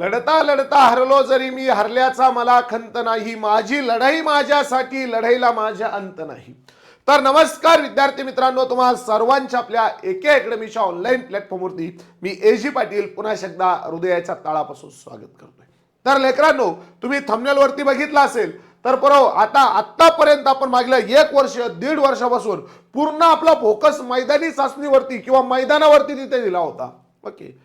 लढता लढता हरलो जरी मी हरल्याचा मला खंत नाही. माझी लढाई माझ्यासाठी लढाईला माझ्या अंत नाही. तर नमस्कार विद्यार्थी मित्रांनो तुम्हाला सर्वांच्या आपल्या एके अकॅडमीच्या ऑनलाईन प्लॅटफॉर्मवरती मी ए जी पाटील पुन्हा एकदा हृदयाच्या ताळापासून स्वागत करतोय. तर लेकरांनो तुम्ही थंबनेलवरती बघितलं असेल तर बरोबर आता आत्तापर्यंत आपण मागलं एक वर्ष दीड वर्षापासून पूर्ण आपला फोकस मैदानी चाचणीवरती किंवा मैदानावरती तिथे दिला होता. ओके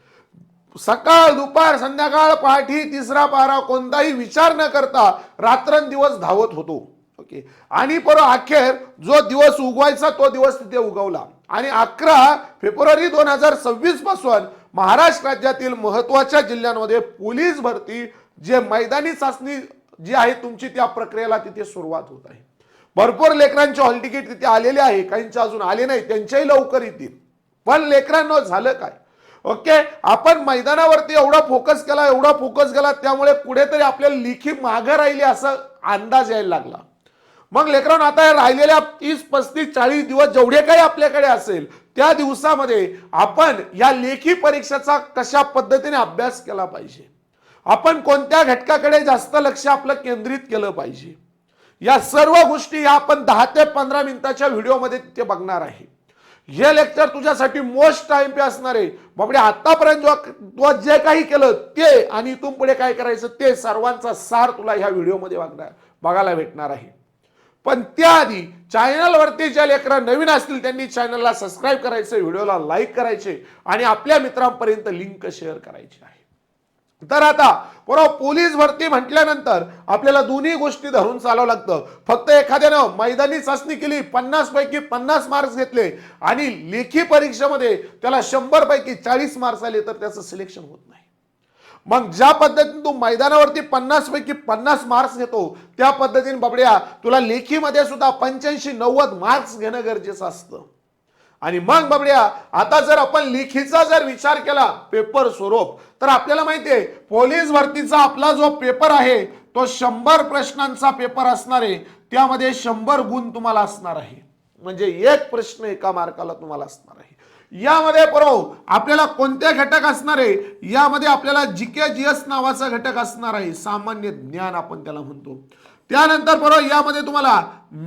सकाळ दुपार संध्याकाळ पहाटी तिसरा पारा कोणताही विचार न करता रात्रंदिवस धावत होतो. ओके. आणि पर अखेर जो दिवस उगवायचा तो दिवस तिथे उगवला. आणि अकरा फेब्रुवारी दोन हजार सव्वीसपासून महाराष्ट्र राज्यातील महत्त्वाच्या जिल्ह्यांमध्ये पोलीस भरती जे मैदानी चाचणी जी आहे तुमची त्या प्रक्रियेला तिथे सुरुवात होत आहे. भरपूर लेकरांचे हॉल तिकीट तिथे आलेले आहे. काहींचे अजून आले नाही. त्यांच्याही लवकर येतील. पण लेकरांना झालं काय? ओके? आपण मैदानावरती एवढा फोकस केला एवढा फोकस केला त्यामुळे कुठेतरी आपल्याला लिखी मागं राहिली असा अंदाज यायला लागला. मग लेकरांनो आता राहिलेल्या तीस पस्तीस चाळीस दिवस जेवढे काही आपल्याकडे असेल त्या दिवसामध्ये आपण या लेखी परीक्षेचा कशा पद्धतीने अभ्यास केला पाहिजे? आपण कोणत्या घटकाकडे जास्त लक्ष आपलं केंद्रित केलं पाहिजे? या सर्व गोष्टी या आपण दहा ते पंधरा मिनिटाच्या व्हिडिओमध्ये तिथे बघणार आहे. हे लेक्चर तुझ्यासाठी मोस्ट टाइम पे असणार आहे. बाबडे आतापर्यंत जो तू जे काही केलं ते आणि इथून पुढे काय करायचं ते सर्वांचा सार तुला ह्या व्हिडिओमध्ये वागणार बघायला भेटणार आहे. पण त्याआधी चॅनलवरती ज्या लेकरं नवीन असतील त्यांनी चॅनलला सबस्क्राईब करायचं व्हिडिओला लाईक करायचे आणि आपल्या मित्रांपर्यंत लिंक शेअर करायची आहे. तर आता बरोबर पोलीस भरती म्हटल्यानंतर आपल्याला दोन्ही गोष्टी धरून चालावं लागतं. फक्त एखाद्यानं मैदानी चाचणी केली पन्नास पैकी पन्नास मार्क्स घेतले आणि लेखी परीक्षेमध्ये त्याला शंभर पैकी चाळीस मार्क्स आले तर त्याचं सिलेक्शन होत नाही. मग ज्या पद्धतीने तू मैदानावरती पन्नास पैकी पन्नास मार्क्स घेतो त्या पद्धतीने बाबड्या तुला लेखीमध्ये सुद्धा पंच्याऐंशी नव्वद मार्क्स घेणं गरजेचं असतं. आणि मग बाबड्या आता जर आपण लिखीचा जर विचार केला पेपर स्वरूप तर आपल्याला माहिती आहे पोलीस भरतीचा आपला जो पेपर आहे तो शंभर प्रश्नांचा पेपर असणार आहे. त्यामध्ये शंभर गुण तुम्हाला असणार आहे. म्हणजे एक प्रश्न एका मार्काला तुम्हाला असणार आहे. यामध्ये बरोबर आपल्याला कोणते घटक असणार आहे? यामध्ये आपल्याला जी के जी एस नावाचा घटक असणार आहे. सामान्य ज्ञान आपण त्याला म्हणतो. त्यानंतर बरोबर यामध्ये तुम्हाला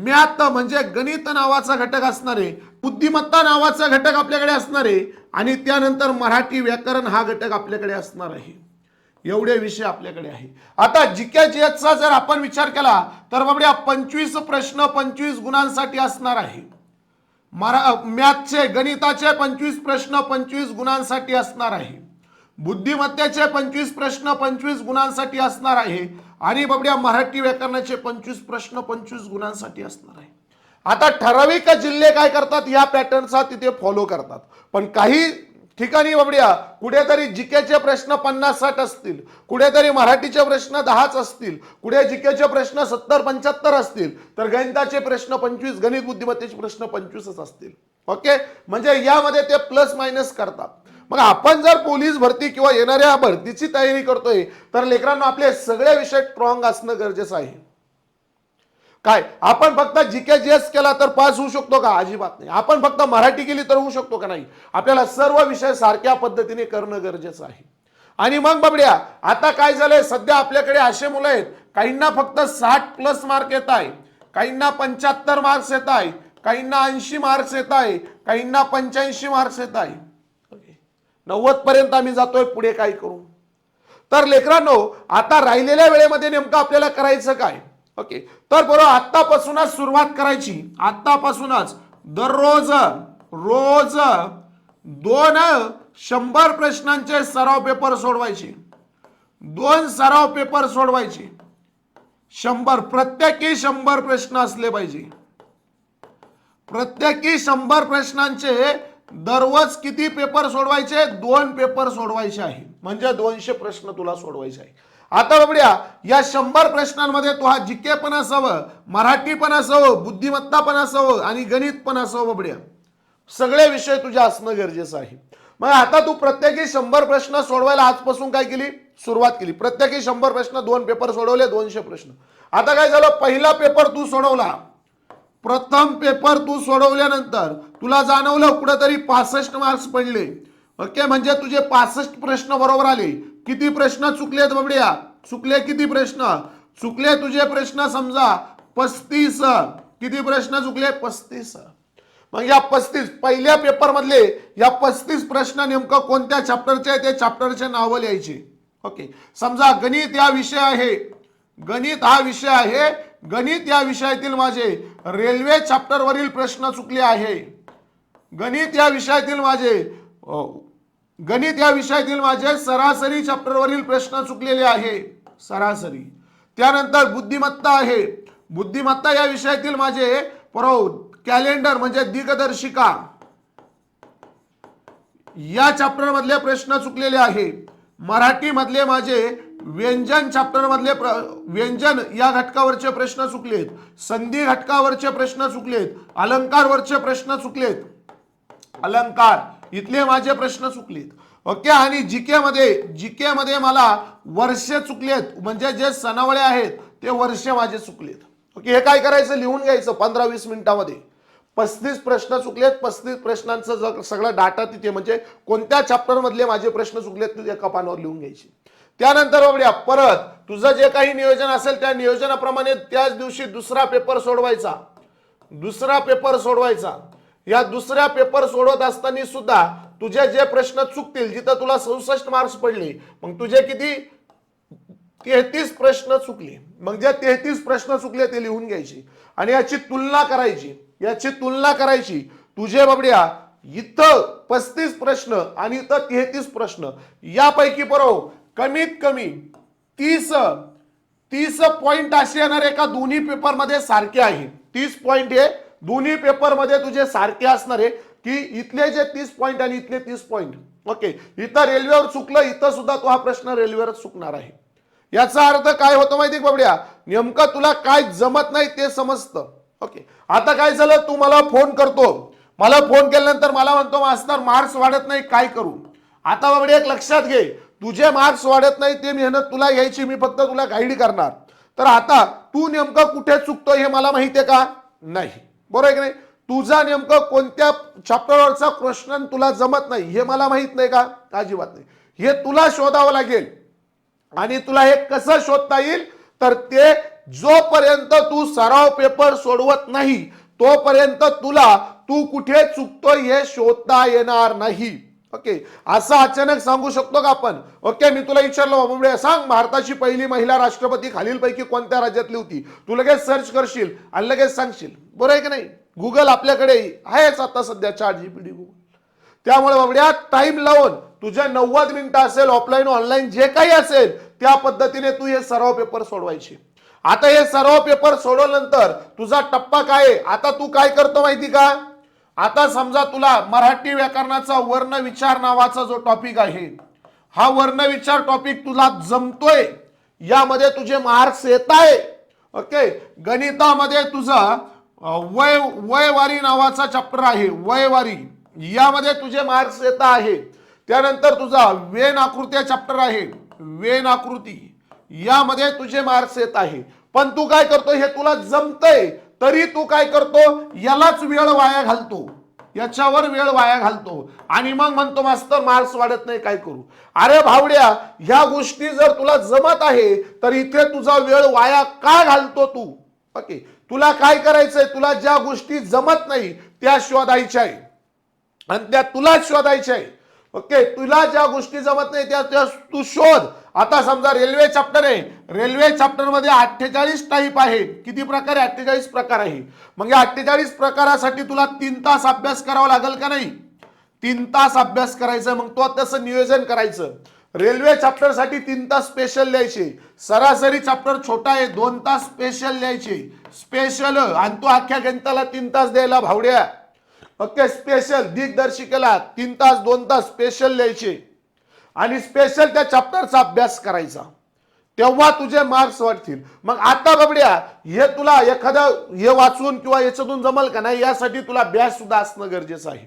मॅथ म्हणजे गणित नावाचा घटक असणारे बुद्धिमत्ता नावाचा घटक आपल्याकडे असणार आहे आणि त्यानंतर मराठी व्याकरण हा घटक आपल्याकडे असणार आहे. एवढे विषय आपल्याकडे आहे. आता जिक्या जीएसचा जर आपण विचार केला तर बाबड्या पंचवीस प्रश्न पंचवीस गुणांसाठी असणार आहे. मरा मॅथचे गणिताचे पंचवीस प्रश्न पंचवीस गुणांसाठी असणार आहे. बुद्धिमत्तेचे पंचवीस प्रश्न पंचवीस गुणांसाठी असणार आहे. आणि बाबड्या मराठी व्याकरणाचे पंचवीस प्रश्न पंचवीस गुणांसाठी असणार आहे. आता ठराविक जिल्हे काय करतात या पॅटर्नचा तिथे फॉलो करतात. पण काही ठिकाणी बाबड्या कुठेतरी जिकेचे प्रश्न पन्नास साठ असतील कुठेतरी मराठीचे प्रश्न दहाच असतील कुठे जिकेचे प्रश्न सत्तर पंच्याहत्तर असतील तर गणिताचे प्रश्न पंचवीस गणित बुद्धिमत्तेचे प्रश्न पंचवीसच असतील. ओके म्हणजे यामध्ये ते प्लस मायनस करतात. मग आपण जर पोलीस भरती किंवा येणाऱ्या भरतीची तयारी करतोय तर लेकरांना आपले सगळे विषय स्ट्रॉंग असणं गरजेचं आहे. काय? आपण फक्त जी के जीएस केला तर पास होऊ शकतो का? अजिबात नाही. आपण फक्त मराठी केली तर होऊ शकतो का नाही? आपल्याला सर्व विषय सारख्या पद्धतीने करणं गरजेचं आहे. आणि मग बाबड्या आता काय झालंय? सध्या आपल्याकडे असे मुलं आहेत काहींना फक्त साठ प्लस मार्क येत आहे काहींना पंच्याहत्तर मार्क्स येत आहे काहींना ऐंशी मार्क्स येत आहे काहींना पंच्याऐंशी मार्क्स येत आहे. नव्वद पर्यंत आम्ही जातोय पुढे काय करू? तर लेकरांनो आता राहिलेल्या वेळेमध्ये नेमकं आपल्याला करायचं काय? ओके तर बरोबर आत्तापासूनच सुरुवात करायची. आत्तापासूनच दररोज रोज दोन शंभर प्रश्नांचे सराव पेपर सोडवायचे. दोन सराव पेपर सोडवायचे. शंभर प्रत्येकी शंभर प्रश्न असले पाहिजे. प्रत्येकी शंभर प्रश्नांचे दररोज किती पेपर सोडवायचे? दोन पेपर सोडवायचे आहे. म्हणजे दोनशे प्रश्न तुला सोडवायचे आहे. आता बाबड्या या शंभर प्रश्नांमध्ये तो हा जिके पण असावं मराठी पण असावं बुद्धिमत्ता पण असावं आणि गणित पण असावं बबड्या सगळे विषय तुझ्या असणं गरजेचं आहे. मग आता तू प्रत्येकी शंभर प्रश्न सोडवायला आजपासून काय केली? सुरुवात केली. प्रत्येकी शंभर प्रश्न दोन पेपर सोडवले दोनशे प्रश्न. आता काय झालं? पहिला पेपर तू सोडवला. प्रथम पेपर तू सोडवल्यानंतर तुला जाणवलं कुठंतरी पासष्ट मार्क्स पडले. ओके म्हणजे तुझे पासष्ट प्रश्न बरोबर आले. किती प्रश्न चुकलेत बबड्या? चुकले किती प्रश्न? चुकले तुझे प्रश्न समजा पस्तीस. किती प्रश्न चुकले? पस्तीस. मग या पस्तीस पहिल्या पेपर मधले या पस्तीस प्रश्न नेमकं कोणत्या चॅप्टरचे आहे ते चॅप्टरचे नावं लिहायचे. ओके समजा गणित या विषय आहे. गणित हा विषय आहे. गणित या विषयातील माझे रेल्वे चॅप्टरवरील प्रश्न चुकले आहे. गणित या विषयातील माझे गणित या विषयातील माझे सरासरी चॅप्टरवरील प्रश्न चुकलेले आहे. सरासरी. त्यानंतर बुद्धिमत्ता आहे. बुद्धिमत्ता या विषयातील माझे परव कॅलेंडर म्हणजे दिग्दर्शिका. या चॅप्टर मधले प्रश्न चुकलेले आहे. मराठी मधले माझे व्यंजन चॅप्टर मधले प्र व्यंजन या घटकावरचे प्रश्न चुकलेत. संधी घटकावरचे प्रश्न चुकलेत. अलंकारवरचे प्रश्न चुकलेत. अलंकार. इथले माझे प्रश्न चुकलेत. ओके आणि जीके मध्ये जीके मध्ये मला वर्षे चुकलेत. म्हणजे जे सणावळे आहेत ते वर्षे माझे चुकलेत. ओके हे काय करायचं? लिहून घ्यायचं पंधरा वीस मिनिटामध्ये. पस्तीस प्रश्न चुकलेत. पस्तीस प्रश्नांचं जग सगळं डाटा तिथे म्हणजे कोणत्या चॅप्टर मधले माझे प्रश्न चुकलेत ते एका पानावर लिहून घ्यायचे. त्यानंतर बाबड्या परत तुझं जे काही नियोजन असेल त्या नियोजनाप्रमाणे त्याच दिवशी दुसरा पेपर सोडवायचा. दुसरा पेपर सोडवायचा. या दुसऱ्या पेपर सोडवत असताना सुद्धा तुझे जे प्रश्न चुकतील जिथं तुला सदुसष्ट मार्क्स पडले मग तुझे किती? तेहतीस प्रश्न चुकले. मग जे तेहतीस प्रश्न चुकले ते लिहून घ्यायचे. आणि याची तुलना करायची. याची तुलना करायची. तुझे बाबड्या इथं पस्तीस प्रश्न आणि इथं तेहतीस प्रश्न. यापैकी बरोबर कमीत कमी तीस तीस पॉइंट असे येणार एका दोन्ही पेपरमध्ये सारखे आहे. तीस पॉइंट हे दोन्ही पेपरमध्ये तुझे सारखे असणार आहे की इथले जे तीस पॉईंट आणि इथले तीस पॉईंट ओके इथं रेल्वेवर चुकलं इथं सुद्धा तो हा प्रश्न रेल्वेवर चुकणार आहे. याचा अर्थ काय होतं माहिती बाबड्या? नेमकं तुला काय जमत नाही ते समजतं. ओके आता काय झालं? तू मला फोन करतो. मला फोन केल्यानंतर मला म्हणतो मास्तर मार्क्स वाढत नाही काय करू? आता बाबडे एक लक्षात घे. तुझे मार्क्स वाढत नाही ते मेहनत तुला घ्यायची मी फक्त तुला गाईड करणार. तर आता तू नेमकं कुठे चुकतोय हे मला माहितीये का? नाही. बरोबर आहे की नाही? तुझा नेमकं कोणत्या चॅप्टरवरचा क्वेश्चन तुला जमत नाही हे मला माहीत नाही का? अजिबात नाही. हे तुला शोधावं लागेल. आणि तुला हे कसं शोधता येईल? तर ते जोपर्यंत तू सराव पेपर सोडवत नाही तोपर्यंत तुला तू कुठे चुकतोय हे शोधता येणार नाही. ओके. असं अचानक सांगू शकतो का आपण? ओके मी तुला विचारलं बाबा सांग भारताची पहिली महिला राष्ट्रपती खालीलपैकी कोणत्या राज्यातली होती? तू लगेच सर्च करशील आणि लगेच सांगशील. बरं आहे की नाही? गुगल आपल्याकडे आहेच आता सध्या चार जीपीडी गुगल त्यामुळे बाबड्या टाइम लावून तुझ्या नव्वद मिनिटं असेल ऑफलाईन ऑनलाईन जे काही असेल त्या पद्धतीने तू हे सर्व पेपर सोडवायचे. आता हे सर्व पेपर सोडवल्यानंतर तुझा टप्पा काय आता तू काय करतो माहिती का? आता समजा तुला मराठी व्याकरणाचा वर्ण विचार नावाचा जो टॉपिक आहे हा वर्ण विचार टॉपिक तुला जमतोय? यामध्ये तुझे मार्क्स येत आहे ओके गणितामध्ये तुझा वय वयवारी नावाचा चॅप्टर आहे वयवारी. यामध्ये तुझे मार्क्स येत आहे. त्यानंतर तुझा वेन आकृती चॅप्टर आहे वेन आकृती. यामध्ये तुझे मार्क्स येत आहे. पण तू काय करतो हे तुला जमतंय. तरी तू काय करतो? यालाच वेळ वाया घालतो. याच्यावर वेळ वाया घालतो. आणि मग म्हणतो मास्तर मार्क्स वाढत नाही काय करू? अरे भावड्या ह्या गोष्टी जर तुला जमत आहे तर इथे तुझा वेळ वाया का घालतो तू? ओके. तुला काय करायचंय? तुला ज्या गोष्टी जमत नाही त्या शोधायच्या आहे. आणि त्या तुलाच शोधायच्या आहे. ओके तुला ज्या गोष्टी जमत नाही त्या त्या तू शोध. आता समजा रेल्वे चॅप्टर आहे. रेल्वे चॅप्टरमध्ये अठ्ठेचाळीस टाईप आहे किती प्रकार आहे? अठ्ठेचाळीस प्रकार आहे. मग या अठ्ठेचाळीस प्रकारासाठी तुला तीन तास अभ्यास करावा लागेल का नाही? तीन तास अभ्यास करायचा मग तो तसं नियोजन करायचं. रेल्वे चॅप्टरसाठी तीन तास स्पेशल लिहायचे. सरासरी चॅप्टर छोटा आहे. दोन तास स्पेशल लिहायचे. स्पेशल आणि तो अख्ख्या गणिताला तीन तास द्यायला भावड्या. ओके स्पेशल दिग्दर्शिकेला तीन तास दोन तास स्पेशल लिहायचे. आणि स्पेशल त्या चॅप्टरचा अभ्यास करायचा. तेव्हा तुझे मार्क्स वाटतील मग आता बाबड्या हे तुला एखादं हे वाचून किंवा याच्यातून जमल का नाही यासाठी तुला बॅच सुद्धा असणं गरजेचं आहे.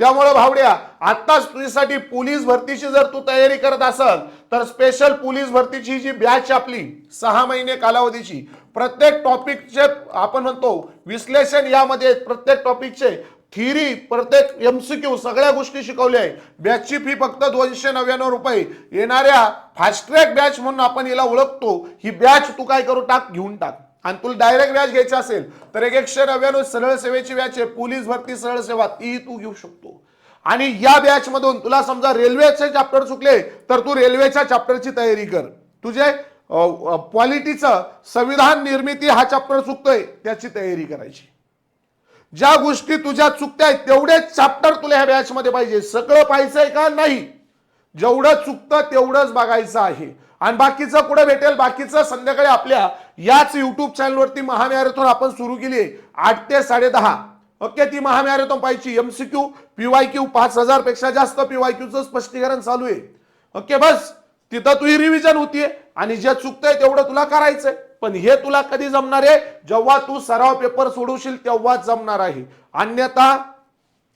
त्यामुळे भावड्या आत्ताच तुझ्यासाठी पोलीस भरतीची जर तू तयारी करत असल तर स्पेशल पोलीस भरतीची जी बॅच आपली सहा महिने कालावधीची प्रत्येक टॉपिकचे आपण म्हणतो विश्लेषण यामध्ये प्रत्येक टॉपिकचे थिरी प्रत्येक एमसीक्यू सगळ्या गोष्टी शिकवल्या आहे. बॅचची फी फक्त दोनशे नव्याण्णव रुपये. येणाऱ्या फास्ट ट्रॅक बॅच म्हणून आपण हिला ओळखतो. ही बॅच तू काय करू टाक घेऊन टाक. आणि तुला डायरेक्ट बॅच घ्यायची असेल तर एक एकशे नव्याण्णव सरळ सेवेची बॅच आहे. पोलीस भरती सरळ सेवा ती तू घेऊ शकतो. आणि या बॅच मधून तुला समजा रेल्वेचे चॅप्टर चुकले तर तू रेल्वेच्या चॅप्टरची तयारी कर. तुझे क्वालिटीचं संविधान निर्मिती हा चॅप्टर चुकतोय त्याची तयारी करायची. ज्या गोष्टी तुझ्या चुकत्या आहेत तेवढेच चॅप्टर तुला ह्या बॅच मध्ये पाहिजे. सगळं पाहायचंय का? नाही. जेवढं चुकतं तेवढंच बघायचं आहे. आणि बाकीचं कुठे भेटेल? बाकीचं संध्याकाळी आपल्या याच युट्यूब चॅनलवरती महामॅरेथॉन आपण सुरू केली आहे. आठ ते साडेदहा ओके ती महामॅरेथॉन पाहिजे एमसीक्यू पीवाय क्यू पाच हजारपेक्षा जास्त पीवाय क्यूचं स्पष्टीकरण चालू आहे. ओके बस. तिथं तुझी रिव्हिजन होतीये. आणि जे चुकतंय तेवढं तुला करायचंय. पण हे तुला कधी जमणार आहे? जेव्हा तू सराव पेपर सोडवशील तेव्हा जमणार आहे. अन्यथा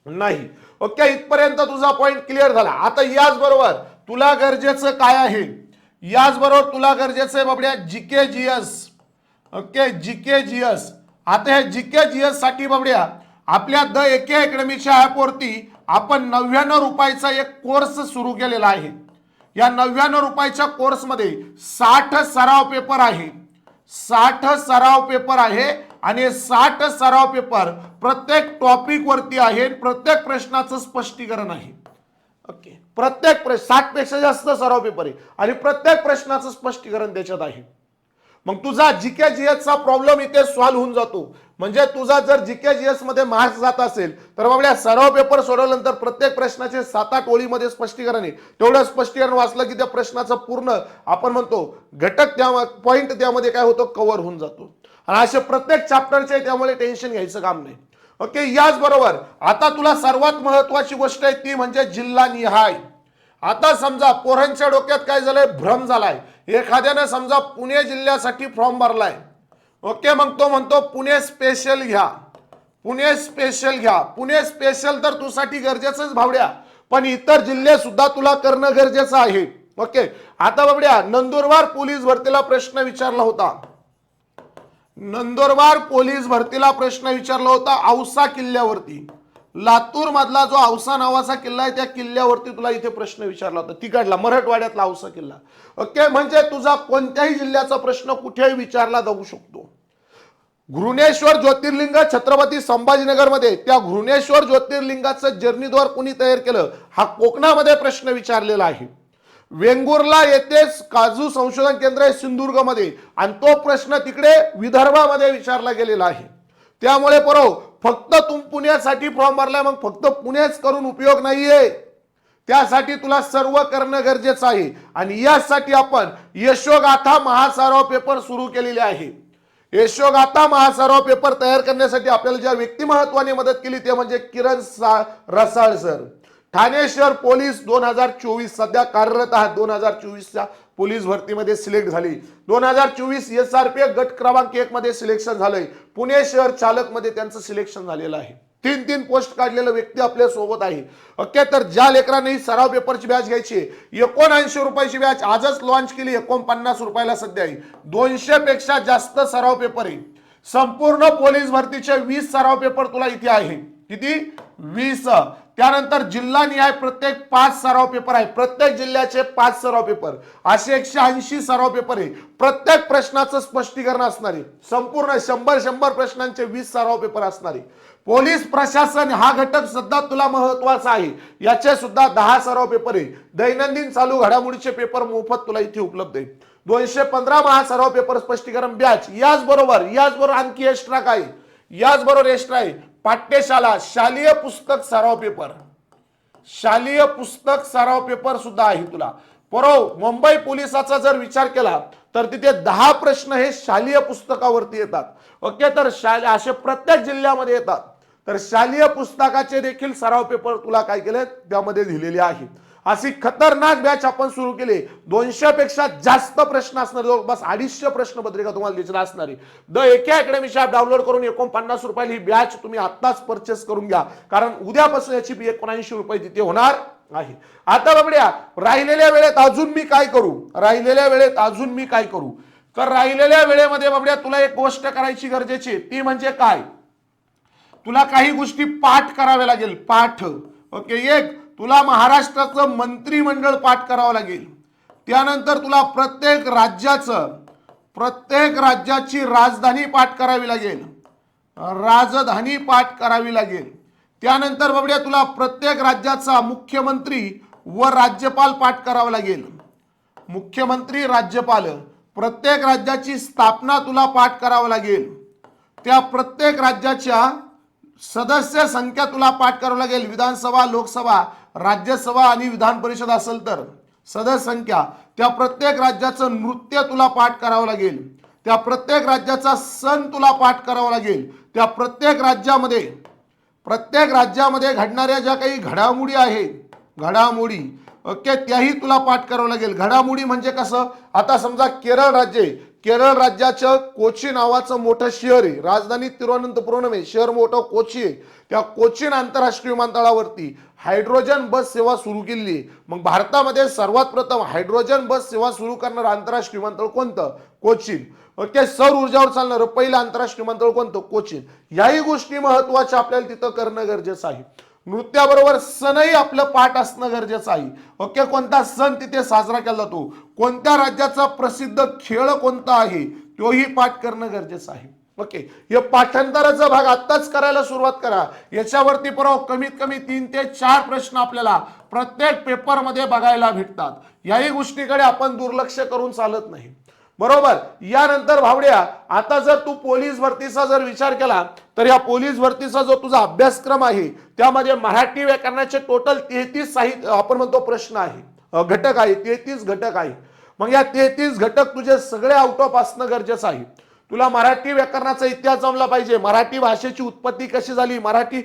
नाही. ओके इथपर्यंत तुझा पॉइंट क्लिअर झाला. आता याचबरोबर तुला गरजेचं काय आहे? याचबरोबर तुला गरजेचं आहे बाबड्या GK GS okay GK GS आता हे जीके जीएससाठी बाबड्या आपल्या द एके अकॅडमीच्या ॲपवरती आपण नव्याण्णव रुपयाचा एक कोर्स सुरू केलेला आहे. या नव्याण्णव रुपयाच्या कोर्समध्ये साठ सराव पेपर आहे. साठ सराव पेपर आहे आणि साठ सराव पेपर प्रत्येक टॉपिक वरती आहे प्रत्येक प्रश्नाचं स्पष्टीकरण आहे. ओके प्रत्येक प्रश्न साठपेक्षा जास्त सराव पेपर आहे आणि प्रत्येक प्रश्नाचं स्पष्टीकरण त्याच्यात आहे. मग तुझा जीके जीएसचा प्रॉब्लेम इथे सॉल्व्ह होऊन जातो. म्हणजे तुझा जर जीके जीएसमध्ये मार्क्स जात असेल तर बाबड्या सराव पेपर सोडवल्यानंतर प्रत्येक प्रश्नाचे सात आठ ओळीमध्ये स्पष्टीकरण. आहे तेवढं स्पष्टीकरण वाचलं की त्या प्रश्नाचं पूर्ण आपण म्हणतो घटक त्या पॉईंट त्यामध्ये काय होतो कव्हर होऊन जातो. आणि असे प्रत्येक चॅप्टरचे त्यामुळे टेन्शन घ्यायचं काम नाही. ओके याचबरोबर आता तुला सर्वात महत्वाची गोष्ट आहे ती म्हणजे जिल्हा निहाय. आता समजा पोरांच्या डोक्यात काय झालंय? भ्रम झालाय. एखाद्यानं समजा पुणे जिल्ह्यासाठी फॉर्म भरलाय. ओके मग तो म्हणतो पुणे स्पेशल घ्या. पुणे स्पेशल घ्या. पुणे स्पेशल तर तुझ्यासाठी गरजेचंच भावड्या. पण इतर जिल्हे सुद्धा तुला करणं गरजेचं आहे. ओके आता बाबड्या नंदुरबार पोलीस भरतीला प्रश्न विचारला होता. नंदुरबार पोलीस भरतीला प्रश्न विचारला होता औसा किल्ल्यावरती. लातूर मधला जो औसा नावाचा किल्ला आहे त्या किल्ल्यावरती तुला इथे प्रश्न विचारला होता. तिकडला मराठवाड्यातला औसा किल्ला. ओके म्हणजे तुझा कोणत्याही जिल्ह्याचा प्रश्न कुठेही विचारला जाऊ शकतो. घृणेश्वर ज्योतिर्लिंग छत्रपती संभाजीनगरमध्ये त्या घृणेश्वर ज्योतिर्लिंगाचं जर्नीद्वार कुणी तयार केलं? हा कोकणामध्ये प्रश्न विचारलेला आहे. वेंगुर्ला येथेच काजू संशोधन केंद्र आहे सिंधुदुर्गमध्ये आणि तो प्रश्न तिकडे विदर्भामध्ये विचारला गेलेला आहे. त्यामुळे परो फक्त तुम पुण्यासाठी फॉर्म भरलाय मग फक्त पुणेच करून उपयोग नाहीये. त्यासाठी तुला सर्व करणं गरजेचं आहे. आणि यासाठी आपण यशोगाथा महासारव पेपर सुरू केलेले आहे. यशोगाथा महासारव पेपर तयार करण्यासाठी आपल्याला ज्या व्यक्तिमहत्वाने मदत केली ते म्हणजे किरण सा रसाळ सर ठाणे शहर पोलीस दोन हजार चोवीस सध्या कार्यरत आहात दोन हजार चोवीसच्या पोलीस भरतीमध्ये सिलेक्ट झाली. दोन हजार चोवीस एस आर पी गट क्रमांक एक मध्ये सिलेक्शन झालंय. पुणे शहर चालकमध्ये त्यांचं सिलेक्शन झालेलं आहे. तीन तीन पोस्ट काढलेलं व्यक्ती आपल्यासोबत आहे. ओके तर ज्या लेकरांनी सराव पेपरची बॅच घ्यायची एकोणऐंशी रुपयाची बॅच आजच लॉन्च केली एकोणपन्नास रुपयाला सध्या आहे. दोनशे पेक्षा जास्त सराव पेपर आहे. संपूर्ण पोलीस भरतीचे वीस सराव पेपर तुला इथे आहे. किती? वीस. त्यानंतर जिल्हा निहाय प्रत्येक पाच सराव पेपर आहे. प्रत्येक जिल्ह्याचे पाच सराव पेपर. असे एकशे ऐंशी सराव पेपर आहे. प्रत्येक प्रश्नाचं स्पष्टीकरण असणारे संपूर्ण शंभर शंभर प्रश्नांचे वीस सराव पेपर असणारे पोलीस प्रशासन हा घटक सुद्धा तुला महत्त्वाचा आहे. याचे सुद्धा दहा सराव पेपर आहे. दैनंदिन चालू घडामोडीचे पेपर मोफत तुला इथे उपलब्ध आहे. दोनशे पंधरा महासराव पेपर स्पष्टीकरण बॅच याच बरोबर याच बरोबर आणखी एक्स्ट्रा काय? याच बरोबर एक्स्ट्रा आहे. पाठ्यशाला शालेय पुस्तक सराव पेपर. शालेय पुस्तक सराव पेपर सुद्धा आहे तुला. परव मुंबई पोलिसाचा जर विचार केला तर तिथे दहा प्रश्न हे शालेय पुस्तकावरती येतात. ओके तर शाले असे प्रत्येक जिल्ह्यामध्ये येतात. तर शालेय पुस्तकाचे देखील सराव पेपर तुला काय केले त्यामध्ये दिलेले आहेत अशी खतरनाक बॅच आपण सुरू केली. दोनशेपेक्षा जास्त प्रश्न असणार. जवळपास अडीचशे प्रश्न पत्रिका तुम्हाला दिसणार असणारी. द एके अकॅडमीची ॲप डाउनलोड करून एकोणपन्नास रुपयाला ही बॅच तुम्ही आत्ताच परचेस करून घ्या. कारण उद्यापासून याची फी एकोणऐंशी रुपये तिथे होणार आहे. आता बाबड्या राहिलेल्या वेळेत अजून मी काय करू? राहिलेल्या वेळेत अजून मी काय करू? तर राहिलेल्या वेळेमध्ये बाबड्या तुला एक गोष्ट करायची गरजेची ती म्हणजे काय? तुला काही गोष्टी पाठ कराव्या लागेल. पाठ. ओके एक तुला महाराष्ट्राचं मंत्रिमंडळ पाठ करावं लागेल. त्यानंतर तुला प्रत्येक राज्याचं प्रत्येक राज्याची राजधानी पाठ करावी लागेल. राजधानी पाठ करावी लागेल. त्यानंतर बाबड्या तुला प्रत्येक राज्याचा मुख्यमंत्री व राज्यपाल पाठ करावा लागेल. मुख्यमंत्री राज्यपाल प्रत्येक राज्याची स्थापना तुला पाठ करावं लागेल. त्या प्रत्येक राज्याच्या सदस्य संख्या तुला पाठ करावं लागेल. विधानसभा लोकसभा राज्यसभा आणि विधान परिषद असेल तर सदस्यसंख्या त्या प्रत्येक राज्याचं नृत्य तुला पाठ करावं लागेल. त्या प्रत्येक राज्याचा सण तुला पाठ करावा लागेल. त्या प्रत्येक राज्यामध्ये प्रत्येक राज्यामध्ये घडणाऱ्या ज्या काही घडामोडी आहेत घडामोडी ओके त्याही तुला पाठ करावं लागेल. घडामोडी म्हणजे कसं? आता समजा केरळ राज्य आहे. केरळ राज्याचं कोची नावाचं मोठं शहर आहे. राजधानी तिरुवनंतपुरम आहे. शहर मोठं कोची आहे. त्या कोचीन आंतरराष्ट्रीय विमानतळावरती हायड्रोजन बस सेवा सुरू केली. मग भारतामध्ये सर्वात प्रथम हायड्रोजन बस सेवा सुरू करणारं आंतरराष्ट्रीय विमानतळ कोणतं? कोचीन. ओके सौर ऊर्जावर चालणारं पहिलं आंतरराष्ट्रीय विमानतळ कोणतं? कोचीन. याही गोष्टी महत्त्वाच्या आपल्याला तिथं करणं गरजेचं आहे. नृत्याबरोबर सणही आपलं पाठ असणं गरजेचं आहे. ओके कोणता सण तिथे साजरा केला जातो? कोणत्या राज्याचा प्रसिद्ध खेळ कोणता आहे? तोही पाठ करणं गरजेचं आहे. ओके हे पाठांतराचा भाग आत्ताच करायला सुरुवात करा. याच्यावरती परवा कमीत कमी तीन ते चार प्रश्न आपल्याला प्रत्येक पेपरमध्ये बघायला भेटतात. याही गोष्टीकडे आपण दुर्लक्ष करून चालत नाही. बरोबर? यानंतर भावड्या आता जर तू पोलीस भरतीचा जर विचार केला तर या पोलीस भरतीचा जो तुझा अभ्यासक्रम आहे त्यामध्ये मराठी व्याकरणाचे टोटल तेहतीस साहित्य आपण म्हणतो प्रश्न आहे. घटक आहे तेहतीस घटक आहे. मग या तेहतीस घटक तुझे सगळे आउट ऑफ असणं गरजेचं आहे. तुला मराठी व्याकरणाचा इतिहास जमला पाहिजे. मराठी भाषेची उत्पत्ती कशी झाली? मराठी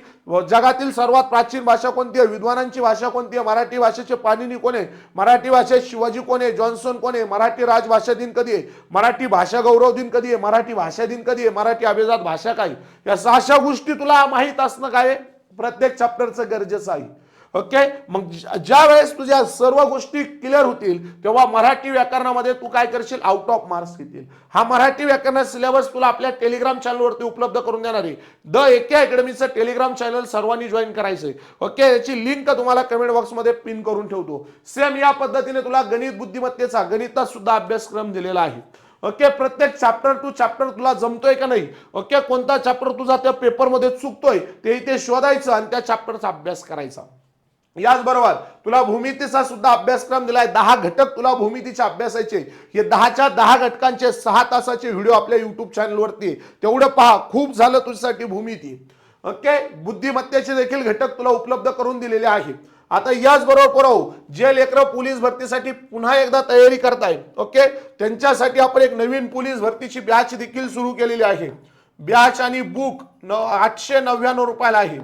जगातील सर्वात प्राचीन भाषा कोणती आहे? विद्वानांची भाषा कोणती आहे? मराठी भाषेचे पाणिनी कोण आहे? मराठी भाषेत शिवाजी कोण आहे? जॉन्सन कोण आहे? मराठी राजभाषा दिन कधी आहे? मराठी भाषा गौरव दिन कधी आहे? मराठी भाषा दिन कधी आहे? मराठी अभिजात भाषा काय? या सहाशा गोष्टी तुला माहीत असणं काय प्रत्येक चॅप्टरचं गरजेचं आहे. ओके? मग ज्या- वेळेस तुझ्या सर्व गोष्टी क्लिअर होतील तेव्हा मराठी व्याकरणामध्ये तू काय करशील? आउट ऑफ मार्क्स घेतील. हा मराठी व्याकरण सिलेबस तुला आपल्या टेलिग्राम चॅनलवरती उपलब्ध करून देणार आहे. द एके अकॅडमीचं टेलिग्राम चॅनल सर्वांनी जॉईन करायचं आहे ओके? याची लिंक तुम्हाला कमेंट बॉक्समध्ये पिन करून ठेवतो. सेम या पद्धतीने तुला गणित बुद्धिमत्तेचा गणितात सुद्धा अभ्यासक्रम दिलेला आहे. ओके? प्रत्येक चॅप्टर टू चॅप्टर तुला जमतोय का नाही? ओके? कोणता चॅप्टर तुझा त्या पेपरमध्ये चुकतोय ते इथे शोधायचं आणि त्या चॅप्टरचा अभ्यास करायचा. याचबरोबर तुला भूमितीचा सुद्धा अभ्यासक्रम दिलाय. दहा घटक तुला भूमितीचे अभ्यासायचे हे दहाच्या दहा घटकांचे सहा तासाचे व्हिडिओ आपल्या युट्यूब चॅनलवरती तेवढं पहा खूप झालं तुझ्यासाठी भूमिती. ओके बुद्धिमत्तेचे देखील घटक तुला उपलब्ध करून दिलेले आहे आता याचबरोबर पुरव जे लेकरं पोलीस भरतीसाठी पुन्हा एकदा तयारी करताय ओके त्यांच्यासाठी आपण एक नवीन पोलीस भरतीची बॅच देखील सुरू केलेली आहे. बॅच आणि बुक न आठशे नव्याण्णव रुपयाला आहे.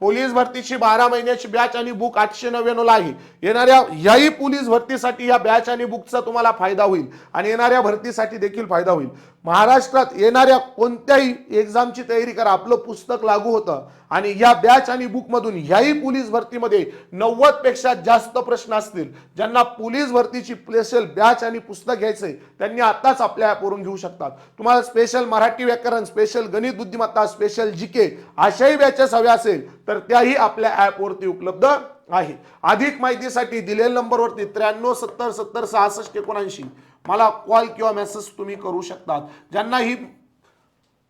पोलीस भरतीची बारा महिन्याची बॅच आणि बुक आठशे नव्याण्णवला आहे येणाऱ्या याही पोलीस भरतीसाठी या बॅच आणि बुकचा तुम्हाला फायदा होईल. आणि येणाऱ्या भरतीसाठी देखील फायदा होईल. महाराष्ट्रात येणाऱ्या कोणत्याही एक्झामची तयारी करा. आपलं पुस्तक लागू होतं. आणि या बॅच आणि बुकमधून ह्याही पोलीस भरतीमध्ये नव्वदपेक्षा जास्त प्रश्न असतील. ज्यांना पोलीस भरतीची स्पेशल बॅच आणि पुस्तक घ्यायचंय त्यांनी आताच आपल्या ॲपवरून घेऊ शकतात. तुम्हाला स्पेशल मराठी व्याकरण स्पेशल गणित बुद्धिमत्ता स्पेशल जी के अशाही बॅचेस हव्या असेल तर त्याही आपल्या ॲपवरती उपलब्ध आहे. अधिक माहितीसाठी दिलेल्या नंबरवरती त्र्याण्णव सत्तर सत्तर सहासष्ट एकोणऐंशी. मला कॉल किंवा मेसेज तुम्ही करू शकतात. ज्यांना ही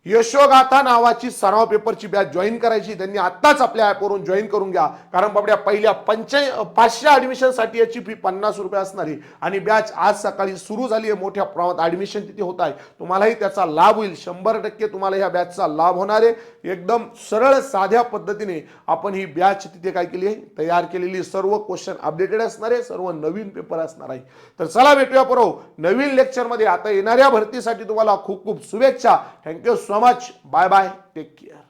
यशोगाथा नावाची सराव पेपरची बॅच जॉईन करायची. त्यांनी आत्ताच आपल्या ॲपवरून जॉईन करून घ्या. कारण बाबड्या पहिल्या पंचे पाचशे ॲडमिशनसाठी याची फी पन्नास रुपये असणारी. आणि बॅच आज सकाळी सुरू झाली आहे मोठ्या प्रमाणात. ॲडमिशन तिथे होत आहे? तुम्हालाही त्याचा लाभ होईल. शंभर टक्के तुम्हाला ह्या बॅचचा लाभ होणार आहे. एकदम सरळ साध्या पद्धतीने आपण ही बॅच तिथे काय केली आहे? तयार केलेली सर्व क्वेश्चन अपडेटेड असणार आहे. सर्व नवीन पेपर असणार आहे. तर चला भेटूया परव नवीन लेक्चरमध्ये आता येणाऱ्या भरतीसाठी तुम्हाला खूप खूप शुभेच्छा. Thank you so much. Bye bye. Take care.